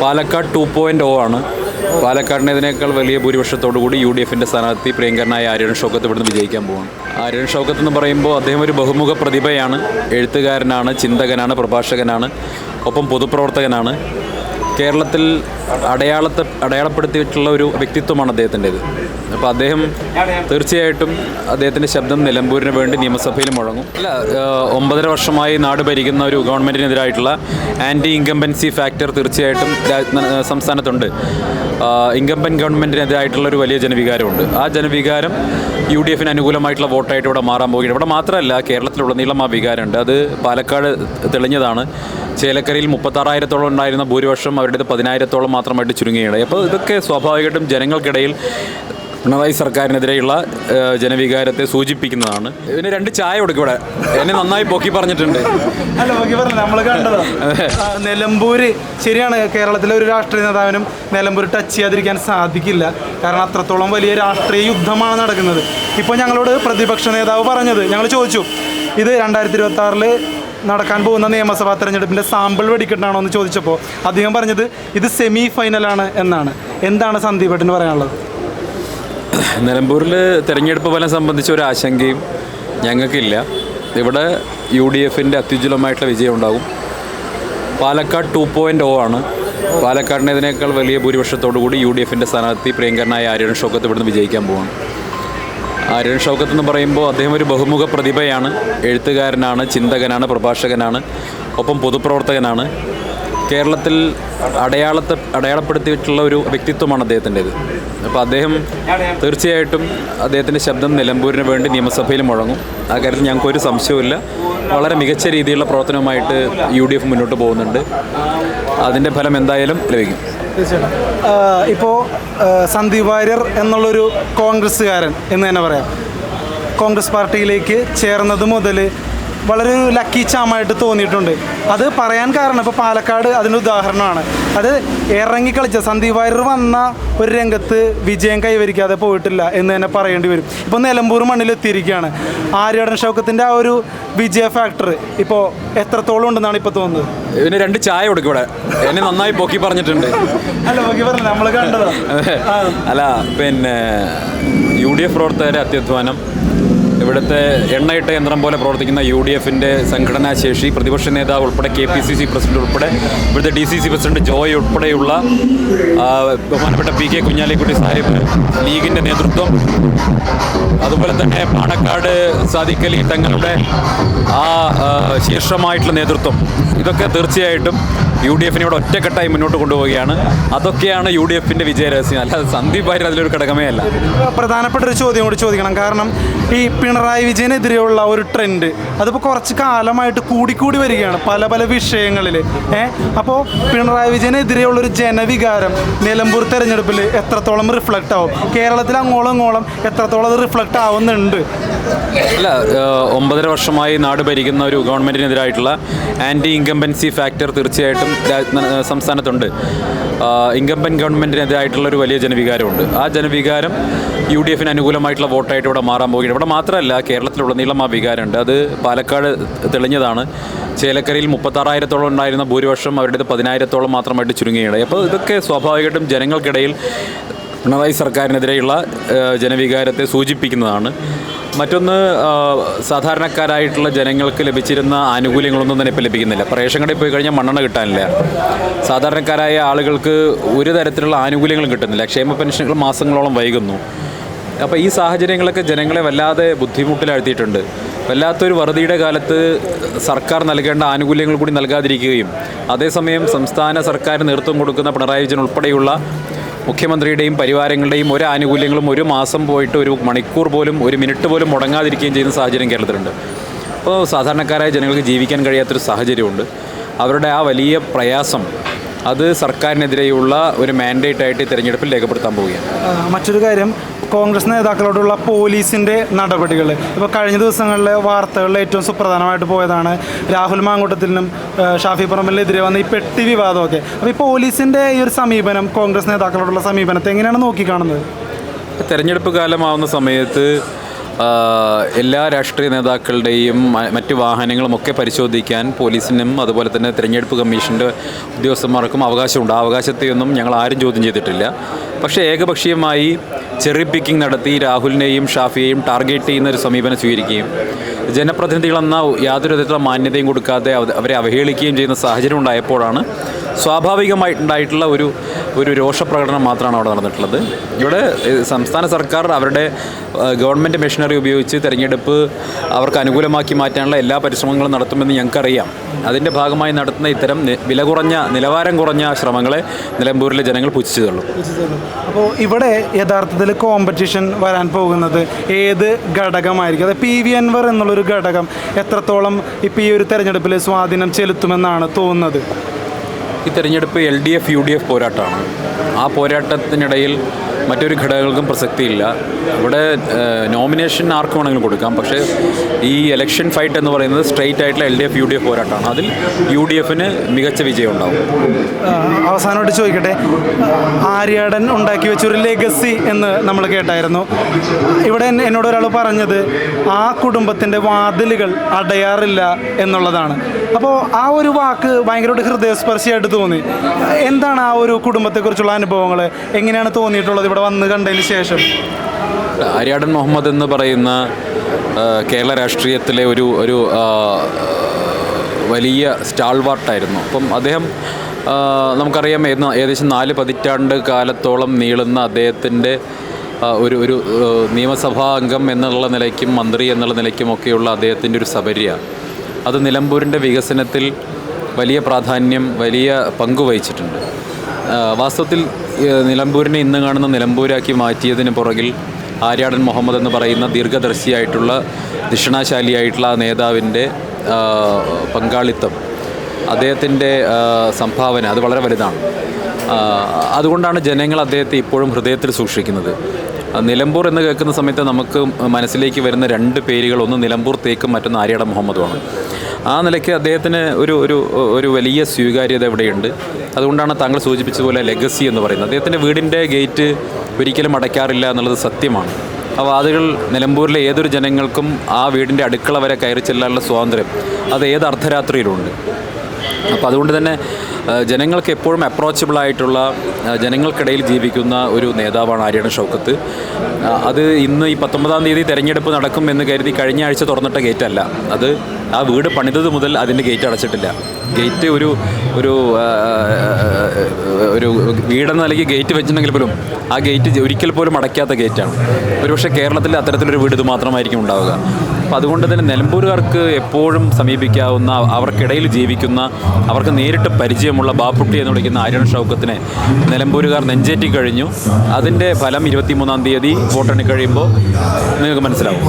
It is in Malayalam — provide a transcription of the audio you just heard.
പാലക്കാട് ടു പോയിന്റ് ഒ ആണ്. പാലക്കാടിനേതിനേക്കാൾ വലിയ ഭൂരിപക്ഷത്തോടു കൂടി യു ഡി എഫിന്റെ സ്ഥാനാർത്ഥി പ്രിയങ്കരനായ ആര്യൻ ഷൗക്കത്ത് ഇവിടുന്ന് വിജയിക്കാൻ പോവാണ്. ആര്യൻ ഷൗക്കത്ത് എന്ന് പറയുമ്പോൾ അദ്ദേഹം ഒരു ബഹുമുഖ പ്രതിഭയാണ്. എഴുത്തുകാരനാണ് ചിന്തകനാണ് പ്രഭാഷകനാണ് ഒപ്പം പൊതുപ്രവർത്തകനാണ്. കേരളത്തിൽ അടയാളത്തെ അടയാളപ്പെടുത്തിയിട്ടുള്ള ഒരു വ്യക്തിത്വമാണ് അദ്ദേഹത്തിന്റേത്. അപ്പോൾ അദ്ദേഹം തീർച്ചയായിട്ടും അദ്ദേഹത്തിന്റെ ശബ്ദം നിലമ്പൂരിന് വേണ്ടി നിയമസഭയിൽ മുഴങ്ങും. അല്ല ഒമ്പതര വർഷമായി നാട് ഭരിക്കുന്ന ഒരു ഗവൺമെന്റിനെതിരായിട്ടുള്ള ആന്റി ഇൻകംബൻസി ഫാക്ടർ തീർച്ചയായിട്ടും സംസ്ഥാനത്തുണ്ട്. ഇൻകംബൻ ഗവൺമെന്റിനെതിരായിട്ടുള്ള ഒരു വലിയ ജനവികാരമുണ്ട്. ആ ജനവികാരം യു ഡി എഫിന് അനുകൂലമായിട്ടുള്ള വോട്ടായിട്ട് ഇവിടെ മാറാൻ പോകുകയാണ്. ഇവിടെ മാത്രമല്ല കേരളത്തിലുടനീളം ആ വികാരമുണ്ട്. അത് പാലക്കാട് തെളിഞ്ഞതാണ്. ചേലക്കരയിൽ മുപ്പത്താറായിരത്തോളം ഉണ്ടായിരുന്ന ഭൂരിപക്ഷം അവരുടേത് പതിനായിരത്തോളം മാത്രമായിട്ട് ചുരുങ്ങുകയാണ്. അപ്പോൾ ഇതൊക്കെ സ്വാഭാവികമായിട്ടും ജനങ്ങൾക്കിടയിൽ പിണറായി സർക്കാരിനെതിരെയുള്ള ജനവികാരത്തെ സൂചിപ്പിക്കുന്നതാണ്. ഇതിന് രണ്ട് ചായ കൊടുക്കും ഇവിടെ. എന്നെ നന്നായി പൊക്കി പറഞ്ഞിട്ടുണ്ട്. അല്ല പൊക്കി പറഞ്ഞു നമ്മൾ കണ്ടത്. നിലമ്പൂര് ശരിയാണ്. കേരളത്തിലെ ഒരു രാഷ്ട്രീയ നേതാവിനും നിലമ്പൂർ ടച്ച് ചെയ്യാതിരിക്കാൻ സാധിക്കില്ല. കാരണം അത്രത്തോളം വലിയ രാഷ്ട്രീയ യുദ്ധമാണ് നടക്കുന്നത്. ഇപ്പോൾ ഞങ്ങളോട് പ്രതിപക്ഷ നേതാവ് പറഞ്ഞത് ഞങ്ങൾ ചോദിച്ചു ഇത് രണ്ടായിരത്തി ഇരുപത്തി ആറിൽ നടക്കാൻ പോകുന്ന നിയമസഭാ തെരഞ്ഞെടുപ്പിന്റെ സാമ്പിൾ വെടിക്കെട്ടാണോ എന്ന് ചോദിച്ചപ്പോൾ അദ്ദേഹം പറഞ്ഞത് ഇത് സെമി ഫൈനലാണ് എന്നാണ്. എന്താണ് സന്ദീപ് ഏട്ടന് പറയാനുള്ളത്? നിലമ്പൂരിൽ തെരഞ്ഞെടുപ്പ് ഫലം സംബന്ധിച്ച ഒരു ആശങ്കയും ഞങ്ങൾക്കില്ല. ഇവിടെ യു ഡി എഫിന്റെ അത്യുജ്വലമായിട്ടുള്ള വിജയം ഉണ്ടാകും. പാലക്കാട് ടു പോയിന്റ് ഒ ആണ്. പാലക്കാടിനേതിനേക്കാൾ വലിയ ഭൂരിപക്ഷത്തോടു കൂടി യു ഡി എഫിന്റെ സ്ഥാനാർത്ഥി പ്രിയങ്കരനായ ആര്യൻ ഷോക്കത്ത് ഇവിടുന്ന് വിജയിക്കാൻ പോവാണ്. ആര്യൻ ഷൗക്കത്ത് എന്ന് പറയുമ്പോൾ അദ്ദേഹം ഒരു ബഹുമുഖ പ്രതിഭയാണ്. എഴുത്തുകാരനാണ് ചിന്തകനാണ് പ്രഭാഷകനാണ്. ഒപ്പം പൊതുപ്രവർത്തകനാണ്. കേരളത്തിൽ അടയാളത്തെ അടയാളപ്പെടുത്തിയിട്ടുള്ള ഒരു വ്യക്തിത്വമാണ് അദ്ദേഹത്തിന്റേത്. അപ്പോൾ അദ്ദേഹം തീർച്ചയായിട്ടും അദ്ദേഹത്തിന്റെ ശബ്ദം നിലമ്പൂരിന് വേണ്ടി നിയമസഭയിൽ മുഴങ്ങും. ആ കാര്യത്തിൽ ഞങ്ങൾക്കൊരു സംശയവുമില്ല. വളരെ മികച്ച രീതിയിലുള്ള പ്രവർത്തനവുമായിട്ട് യു മുന്നോട്ട് പോകുന്നുണ്ട്. അതിന്റെ ഫലം എന്തായാലും ലഭിക്കും. തീർച്ചയായിട്ടും. ഇപ്പോൾ സന്ദീപ് വാര്യർ എന്നുള്ളൊരു കോൺഗ്രസ്സുകാരൻ എന്ന് തന്നെ പറയാം. കോൺഗ്രസ് പാർട്ടിയിലേക്ക് ചേർന്നത് മുതൽ വളരെ ഒരു ലക്കി ചാമായിട്ട് തോന്നിയിട്ടുണ്ട്. അത് പറയാൻ കാരണം ഇപ്പോൾ പാലക്കാട് അതിന് ഉദാഹരണമാണ്. അത് ഇറങ്ങിക്കളിച്ച സന്ദീപ് വാര്യർ വന്ന ഒരു രംഗത്ത് വിജയം കൈവരിക്കാതെ പോയിട്ടില്ല എന്ന് തന്നെ പറയേണ്ടി വരും. ഇപ്പോൾ നിലമ്പൂർ മണ്ണിൽ എത്തിയിരിക്കുകയാണ് ആര്യടൻ ഷൗക്കത്തിന്റെ ആ ഒരു വിജയ ഫാക്ടർ ഇപ്പോൾ എത്രത്തോളം ഉണ്ടെന്നാണ് ഇപ്പോൾ തോന്നുന്നത്? ഇതിന് രണ്ട് ചായ കൊടുക്കും ഇവിടെ. എന്നെ നന്നായി പൊക്കി പറഞ്ഞിട്ടുണ്ട്. അല്ല പൊക്കി പറഞ്ഞില്ല. നമ്മൾ കണ്ടതാ. അല്ല പിന്നെ യു ഡി എഫ് പ്രവർത്തകരെ അത്യധ്വാനം ഇവിടുത്തെ എണ്ണയിട്ട യന്ത്രം പോലെ പ്രവർത്തിക്കുന്ന യു ഡി എഫിന്റെ സംഘടനാ ശേഷി പ്രതിപക്ഷ നേതാവ് ഉൾപ്പെടെ K P C C president ഉൾപ്പെടെ ഇവിടുത്തെ D C C president Joy ഉൾപ്പെടെയുള്ള ബഹുമാനപ്പെട്ട പി കെ കുഞ്ഞാലിക്കുട്ടി സാഹിബ് ലീഗിന്റെ നേതൃത്വം അതുപോലെ തന്നെ പാണക്കാട് സാദിഖലി തങ്ങളുടെ ആ ശീർഷമായിട്ടുള്ള നേതൃത്വം. ഇതൊക്കെ തീർച്ചയായിട്ടും യു ഡി എഫിനെ ഇവിടെ ഒറ്റക്കെട്ടായി മുന്നോട്ട് കൊണ്ടുപോവുകയാണ്. അതൊക്കെയാണ് യു ഡി എഫിന്റെ വിജയരഹസ്യം. അല്ലാതെ സന്ദീപ് ഭാര്യ അതിലൊരു ഘടകമേ അല്ല. പ്രധാനപ്പെട്ട ഒരു ചോദ്യം കൂടി ചോദിക്കണം. കാരണം ഈ പിണറായി വിജയനെതിരെയുള്ള ഒരു ട്രെൻഡ് അതിപ്പോൾ കുറച്ച് കാലമായിട്ട് കൂടിക്കൂടി വരികയാണ് പല പല വിഷയങ്ങളിൽ ഏ? അപ്പോൾ പിണറായി വിജയനെതിരെയുള്ള ഒരു ജനവികാരം നിലമ്പൂർ തെരഞ്ഞെടുപ്പിൽ എത്രത്തോളം റിഫ്ലക്റ്റ് ആവും? കേരളത്തിൽ അങ്ങോളം ഇങ്ങോളം എത്രത്തോളം അത് റിഫ്ലക്റ്റ് ആവുന്നുണ്ട്? അല്ല ഒമ്പതര വർഷമായി നാട് ഭരിക്കുന്ന ഒരു ഗവൺമെന്റിനെതിരായിട്ടുള്ള ആന്റി ഇൻകംബൻസി ഫാക്ടർ തീർച്ചയായിട്ടും സംസ്ഥാനത്തുണ്ട്. ഇൻകംബൻ ഗവൺമെന്റിനെതിരായിട്ടുള്ള ഒരു വലിയ ജനവികാരമുണ്ട്. ആ ജനവികാരം യു ഡി എഫിന് അനുകൂലമായിട്ടുള്ള വോട്ടായിട്ട് ഇവിടെ മാറാൻ പോകുകയാണ് ഇവിടെ മാത്രമല്ല കേരളത്തിലുടനീളം ആ വികാരമുണ്ട്. അത് പാലക്കാട് തെളിഞ്ഞതാണ്. ചേലക്കരയിൽ മുപ്പത്താറായിരത്തോളം ഉണ്ടായിരുന്ന ഭൂരിപക്ഷം അവരുടെ പതിനായിരത്തോളം മാത്രമായിട്ട് ചുരുങ്ങുകയാണ്. അപ്പോൾ ഇതൊക്കെ സ്വാഭാവികമായിട്ടും ജനങ്ങൾക്കിടയിൽ പിണറായി സർക്കാരിനെതിരെയുള്ള ജനവികാരത്തെ സൂചിപ്പിക്കുന്നതാണ്. മറ്റൊന്ന് സാധാരണക്കാരായിട്ടുള്ള ജനങ്ങൾക്ക് ലഭിച്ചിരുന്ന ആനുകൂല്യങ്ങളൊന്നും തന്നെ ഇപ്പോൾ ലഭിക്കുന്നില്ല. റേഷൻ കടയിൽ പോയി കഴിഞ്ഞാൽ മണ്ണെണ്ണ കിട്ടാനില്ല. സാധാരണക്കാരായ ആളുകൾക്ക് ഒരു തരത്തിലുള്ള ആനുകൂല്യങ്ങളും കിട്ടുന്നില്ല. ക്ഷേമ പെൻഷനുകൾ മാസങ്ങളോളം വൈകുന്നു. അപ്പോൾ ഈ സാഹചര്യങ്ങളൊക്കെ ജനങ്ങളെ വല്ലാതെ ബുദ്ധിമുട്ടിലാഴ്ത്തിയിട്ടുണ്ട്. വല്ലാത്തൊരു വറുതിയുടെ കാലത്ത് സർക്കാർ നൽകേണ്ട ആനുകൂല്യങ്ങൾ കൂടി നൽകാതിരിക്കുകയും അതേസമയം സംസ്ഥാന സർക്കാർ നേതൃത്വം കൊടുക്കുന്ന പിണറായി വിജയൻ ഉൾപ്പെടെയുള്ള മുഖ്യമന്ത്രിയുടെയും പരിവാരങ്ങളുടെയും ഒരു ആനുകൂല്യങ്ങളും ഒരു മാസം പോയിട്ട് ഒരു മണിക്കൂർ പോലും ഒരു മിനിറ്റ് പോലും മുടങ്ങാതിരിക്കുകയും ചെയ്യുന്ന സാഹചര്യം കേരളത്തിലുണ്ട്. അപ്പോൾ സാധാരണക്കാരായ ജനങ്ങൾക്ക് ജീവിക്കാൻ കഴിയാത്തൊരു സാഹചര്യമുണ്ട്. അവരുടെ ആ വലിയ പ്രയാസം അത് സർക്കാരിനെതിരെയുള്ള ഒരു മാൻഡേറ്റ് ആയിട്ട് തിരഞ്ഞെടുപ്പിൽ രേഖപ്പെടുത്താൻ പോവുകയാണ്. മറ്റൊരു കാര്യം കോൺഗ്രസ് നേതാക്കളോടുള്ള പോലീസിന്റെ നടപടികൾ ഇപ്പോൾ കഴിഞ്ഞ ദിവസങ്ങളിലെ വാർത്തകളിൽ ഏറ്റവും സുപ്രധാനമായിട്ട് പോയതാണ് രാഹുൽ മാങ്കൂട്ടത്തിനും ഷാഫി പറമ്പലിനെതിരെ വന്ന ഈ പെട്ടി വിവാദമൊക്കെ. അപ്പോൾ ഈ പോലീസിന്റെ ഈ ഒരു സമീപനം കോൺഗ്രസ് നേതാക്കളോടുള്ള സമീപനത്തെ എങ്ങനെയാണ് നോക്കിക്കാണുന്നത്? തെരഞ്ഞെടുപ്പ് കാലമാവുന്ന സമയത്ത് എല്ലാ രാഷ്ട്രീയ നേതാക്കളുടെയും മറ്റ് വാഹനങ്ങളും ഒക്കെ പരിശോധിക്കാൻ പോലീസിനും അതുപോലെ തന്നെ തിരഞ്ഞെടുപ്പ് കമ്മീഷന്റെ ഉദ്യോഗസ്ഥന്മാർക്കും അവകാശമുണ്ട്. ആ അവകാശത്തെയൊന്നും ഞങ്ങൾ ആരും ചോദ്യം ചെയ്തിട്ടില്ല. പക്ഷേ ഏകപക്ഷീയമായി ചെറി പിക്കിംഗ് നടത്തി രാഹുലിനെയും ഷാഫിയെയും ടാർഗറ്റ് ചെയ്യുന്ന ഒരു സമീപനം സ്വീകരിക്കുകയും ജനപ്രതിനിധികളെന്ന യാതൊരു വിധത്തിലുള്ള മാന്യതയും കൊടുക്കാതെ അവരെ അവഹേളിക്കുകയും ചെയ്യുന്ന സാഹചര്യം ഉണ്ടായപ്പോഴാണ് സ്വാഭാവികമായിട്ടുണ്ടായിട്ടുള്ള ഒരു ഒരു രോഷപ്രകടനം മാത്രമാണ് അവിടെ നടന്നിട്ടുള്ളത്. ഇവിടെ സംസ്ഥാന സർക്കാർ അവരുടെ ഗവൺമെന്റ് മെഷീനറി ഉപയോഗിച്ച് തെരഞ്ഞെടുപ്പ് അവർക്ക് അനുകൂലമാക്കി മാറ്റാനുള്ള എല്ലാ പരിശ്രമങ്ങളും നടത്തുമെന്ന് ഞങ്ങൾക്കറിയാം. അതിന്റെ ഭാഗമായി നടത്തുന്ന ഇത്തരം വില കുറഞ്ഞ നിലവാരം കുറഞ്ഞ ശ്രമങ്ങളെ നിലമ്പൂരിലെ ജനങ്ങൾ പുച്ഛിച്ചു തള്ളും അപ്പോൾ ഇവിടെ യഥാർത്ഥത്തിൽ കോമ്പറ്റീഷൻ വരാൻ പോകുന്നത് ഏത് ഘടകമായിരിക്കും? അതായത് പി വി അൻവർ എന്നുള്ളൊരു ഘടകം എത്രത്തോളം ഇപ്പോൾ ഈ ഒരു തെരഞ്ഞെടുപ്പിൽ സ്വാധീനം ചെലുത്തുമെന്നാണ് തോന്നുന്നത്? ഈ തെരഞ്ഞെടുപ്പ് L D F U D F പോരാട്ടമാണ്. ആ പോരാട്ടത്തിനിടയിൽ മറ്റൊരു ഘടകങ്ങൾക്കും പ്രസക്തിയില്ല. ഇവിടെ നോമിനേഷൻ ആർക്ക് വേണമെങ്കിലും കൊടുക്കാം. പക്ഷേ ഈ ഇലക്ഷൻ ഫൈറ്റ് എന്ന് പറയുന്നത് സ്ട്രെയിറ്റ് ആയിട്ടുള്ള L D F U D F പോരാട്ടമാണ്. അതിൽ യു ഡി എഫിന് മികച്ച വിജയം ഉണ്ടാവും. അവസാനമായിട്ട് ചോദിക്കട്ടെ. ആര്യാടൻ ഉണ്ടാക്കി വെച്ചൊരു ലെഗസി എന്ന് നമ്മൾ കേട്ടായിരുന്നു. ഇവിടെ എന്നോട് ഒരാൾ പറഞ്ഞത് ആ കുടുംബത്തിന്റെ വാതിലുകൾ അടയാറില്ല എന്നുള്ളതാണ്. അപ്പോൾ ആ ഒരു വാക്ക് ഭയങ്കരമായിട്ട് ഹൃദയസ്പർശിയായിട്ട് തോന്നി. എന്താണ് ആ ഒരു കുടുംബത്തെക്കുറിച്ചുള്ള അനുഭവങ്ങൾ എങ്ങനെയാണ് തോന്നിയിട്ടുള്ളത് ഇവിടെ? വന്ന് കണ്ടതിന് ശേഷം? ആര്യാടൻ മുഹമ്മദ് എന്ന് പറയുന്ന കേരള രാഷ്ട്രീയത്തിലെ ഒരു ഒരു വലിയ സ്റ്റാൾവാർട്ടായിരുന്നു. അപ്പം അദ്ദേഹം നമുക്കറിയാം ഏകദേശം നാല് പതിറ്റാണ്ട് കാലത്തോളം നീളുന്ന അദ്ദേഹത്തിന്റെ ഒരു ഒരു നിയമസഭാ അംഗം എന്നുള്ള നിലയ്ക്കും മന്ത്രി എന്നുള്ള നിലയ്ക്കും ഒക്കെയുള്ള അദ്ദേഹത്തിന്റെ ഒരു സബര്യ അത് നിലമ്പൂരിന്റെ വികസനത്തിൽ വലിയ പ്രാധാന്യം വലിയ പങ്ക് വഹിച്ചിട്ടുണ്ട്. വാസ്തവത്തിൽ നിലമ്പൂരിനെ ഇന്ന് കാണുന്ന നിലമ്പൂരാക്കി മാറ്റിയതിന് പുറകിൽ ആര്യാടൻ മുഹമ്മദ് എന്ന് പറയുന്ന ദീർഘദർശിയായിട്ടുള്ള ദക്ഷിണാശാലിയായിട്ടുള്ള നേതാവിന്റെ പങ്കാളിത്തം അദ്ദേഹത്തിന്റെ സംഭാവന അത് വളരെ വലുതാണ്. അതുകൊണ്ടാണ് ജനങ്ങൾ അദ്ദേഹത്തെ ഇപ്പോഴും ഹൃദയത്തിൽ സൂക്ഷിക്കുന്നത്. നിലമ്പൂർ എന്ന് കേൾക്കുന്ന സമയത്ത് നമുക്ക് മനസ്സിലേക്ക് വരുന്ന രണ്ട് പേരുകൾ ഒന്ന് നിലമ്പൂർ തേക്കും മറ്റൊന്ന് ആര്യാടൻ മുഹമ്മദുമാണ്. ആ നിലയ്ക്ക് അദ്ദേഹത്തിന് ഒരു ഒരു ഒരു വലിയ സ്വീകാര്യത ഇവിടെയുണ്ട്. അതുകൊണ്ടാണ് താങ്കൾ സൂചിപ്പിച്ചതുപോലെ ലെഗസി എന്ന് പറയുന്നത്. അദ്ദേഹത്തിന്റെ വീടിന്റെ ഗേറ്റ് ഒരിക്കലും അടയ്ക്കാറില്ല എന്നുള്ളത് സത്യമാണ്. ആ വാതുകൾ നിലമ്പൂരിലെ ഏതൊരു ജനങ്ങൾക്കും ആ വീടിന്റെ അടുക്കള വരെ കയറി ചെല്ലാനുള്ള സ്വാതന്ത്ര്യം അത് ഏത് അർദ്ധരാത്രിയിലുണ്ട്? അപ്പോൾ അതുകൊണ്ട് തന്നെ ജനങ്ങൾക്ക് എപ്പോഴും അപ്രോച്ചബിൾ ആയിട്ടുള്ള ജനങ്ങൾക്കിടയിൽ ജീവിക്കുന്ന ഒരു നേതാവാണ് ആര്യൻ ഷൗക്കത്ത്. അത് ഇന്ന് ഈ പത്തൊമ്പതാം തീയതി തെരഞ്ഞെടുപ്പ് നടക്കും എന്ന് കരുതി കഴിഞ്ഞ ആഴ്ച തുറന്നിട്ട ഗേറ്റല്ല. അത് ആ വീട് പണിതത് മുതൽ അതിന്റെ ഗേറ്റ് അടച്ചിട്ടില്ല. ഗേറ്റ് ഒരു ഒരു ഒരു വീടെന്ന നിലയ്ക്ക് ഗേറ്റ് വെച്ചിട്ടുണ്ടെങ്കിൽ പോലും ആ ഗേറ്റ് ഒരിക്കൽ പോലും അടയ്ക്കാത്ത ഗേറ്റാണ്. ഒരുപക്ഷെ കേരളത്തിൽ അത്തരത്തിലൊരു വീട് ഇത് മാത്രമായിരിക്കും ഉണ്ടാവുക. അപ്പം അതുകൊണ്ട് തന്നെ നിലമ്പൂരുകാർക്ക് എപ്പോഴും സമീപിക്കാവുന്ന അവർക്കിടയിൽ ജീവിക്കുന്ന അവർക്ക് നേരിട്ട് പരിചയമുള്ള ബാപ്പുട്ടി എന്ന് വിളിക്കുന്ന ആര്യൻ ഷൗക്കത്തിനെ നിലമ്പൂരുകാർ നെഞ്ചേറ്റി കഴിഞ്ഞു. അതിന്റെ ഫലം ഇരുപത്തിമൂന്നാം തീയതി വോട്ടെണ്ണി കഴിയുമ്പോൾ നിങ്ങൾക്ക് മനസ്സിലാവും.